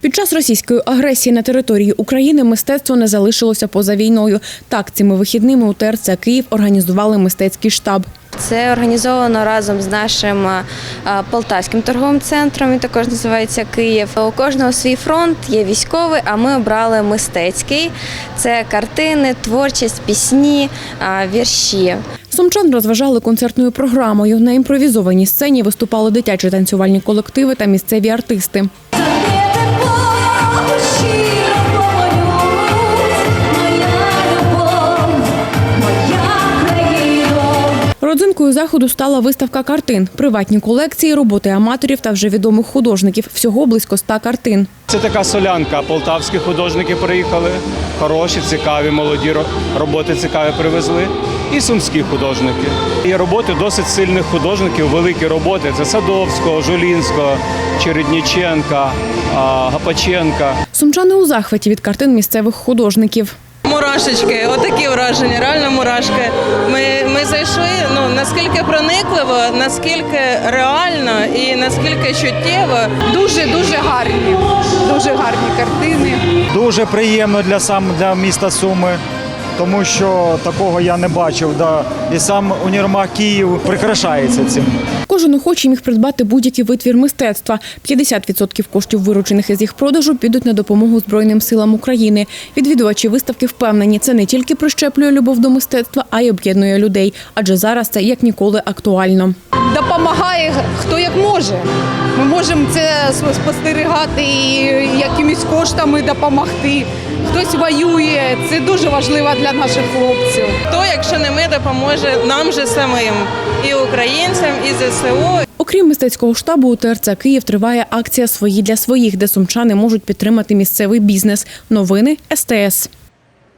Під час російської агресії на території України мистецтво не залишилося поза війною. Так, цими вихідними у ТРЦ Київ організували мистецький штаб. Це організовано разом з нашим е, полтавським торговим центром. Він також називається Київ. У кожного свій фронт є військовий, а ми обрали мистецький. Це картини, творчість, пісні, е, вірші. Сумчан розважали концертною програмою. На імпровізованій сцені виступали дитячі танцювальні колективи та місцеві артисти. Родзинкою заходу стала виставка картин, приватні колекції, роботи аматорів та вже відомих художників. Всього близько ста картин. Це така солянка. Полтавські художники приїхали. Хороші, цікаві, молоді ро- роботи цікаві привезли. І сумські художники. І роботи досить сильних художників, великі роботи. Це Садовського, Жулінського, Чередніченка, Гапаченка. Сумчани у захваті від картин місцевих художників. Мурашечки, отакі враження, реально мурашки. Ми, ми зайшли, ну наскільки проникливо, наскільки реально і наскільки чуттєво. Дуже дуже гарні, дуже гарні картини. Дуже приємно для сам для міста Суми, тому що такого я не бачив. Да. І сам універмаг Київ прикрашається цим. Кожен охочий міг придбати будь-який витвір мистецтва. 50% коштів, виручених із їх продажу, підуть на допомогу Збройним силам України. Відвідувачі виставки впевнені, це не тільки прищеплює любов до мистецтва, а й об'єднує людей. Адже зараз це як ніколи актуально. Допомагає хто як може. Можемо це спостерігати і якимись коштами допомогти. Хтось воює. Це дуже важливо для наших хлопців. Хто, якщо не ми, допоможе нам же самим, і українцям, і ЗСУ, Окрім мистецького штабу, у ТРЦ Київ триває акція Свої для своїх, де сумчани можуть підтримати місцевий бізнес. Новини СТС.